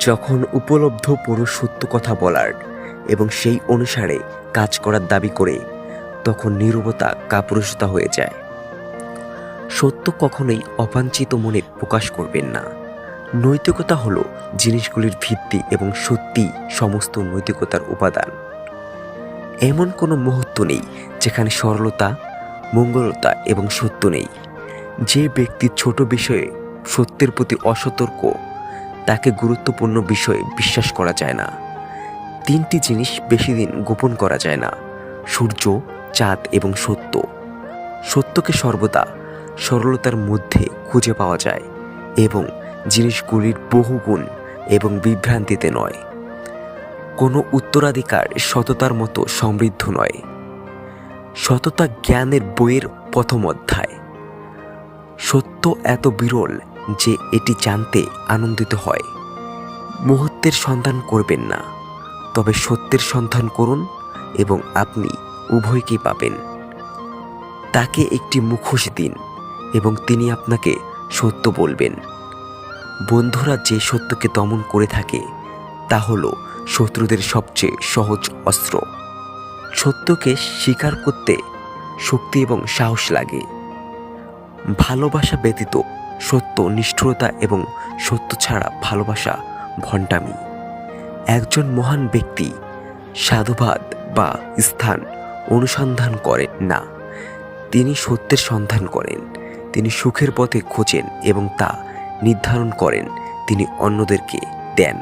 যখন উপলব্ধ পুরো সত্য কথা বলার এবং সেই অনুসারে কাজ করার দাবি করে, তখন নীরবতা কাপুরুষতা হয়ে যায়। সত্য কখনোই অবাঞ্ছিত মনে প্রকাশ করবেন না। নৈতিকতা হলো জিনিসগুলির ভিত্তি এবং সত্যি সমস্ত নৈতিকতার উপাদান। এমন কোনো মুহূর্ত নেই যেখানে সরলতা, মঙ্গলতা এবং সত্য নেই। যে ব্যক্তি ছোট বিষয়ে সত্যের প্রতি অসতর্ক তাকে গুরুত্বপূর্ণ বিষয়ে বিশ্বাস করা যায় না। তিনটি জিনিস বেশি দিন গোপন করা যায় না, সূর্য, চাঁদ এবং সত্য। সত্যকে সর্বদা সরলতার মধ্যে খুঁজে পাওয়া যায় এবং জিনিসগুলির বহুগুণ এবং বিভ্রান্তিতে নয়। কোনো উত্তরাধিকার সততার মতো সমৃদ্ধ নয়। সততা জ্ঞানের বইয়ের প্রথম অধ্যায়। সত্য এত বিরল যে এটি জানতে আনন্দিত হয়। মুহূর্তের সন্ধান করবেন না, তবে সত্যের সন্ধান করুন এবং আপনি উভয়কেই পাবেন। তাকে একটি মুখোশ দিন এবং তিনি আপনাকে সত্য বলবেন। বন্ধুরা, যে সত্যকে দমন করে থাকে, তা হলো শত্রুদের সবচেয়ে সহজ অস্ত্র। সত্যকে স্বীকার করতে শক্তি এবং সাহস লাগে। ভালোবাসা ব্যতীত সত্য, নিষ্ঠুরতা এবং সত্য ছাড়া ভালোবাসা ভণ্ডামি। একজন মহান ব্যক্তি সাধুবাদ বা স্থান অনুসন্ধান করেন না। তিনি সত্যের সন্ধান করেন, তিনি সুখের পথে খোঁজেন এবং তা নির্ধারণ করেন, তিনি অন্যদেরকে দেন।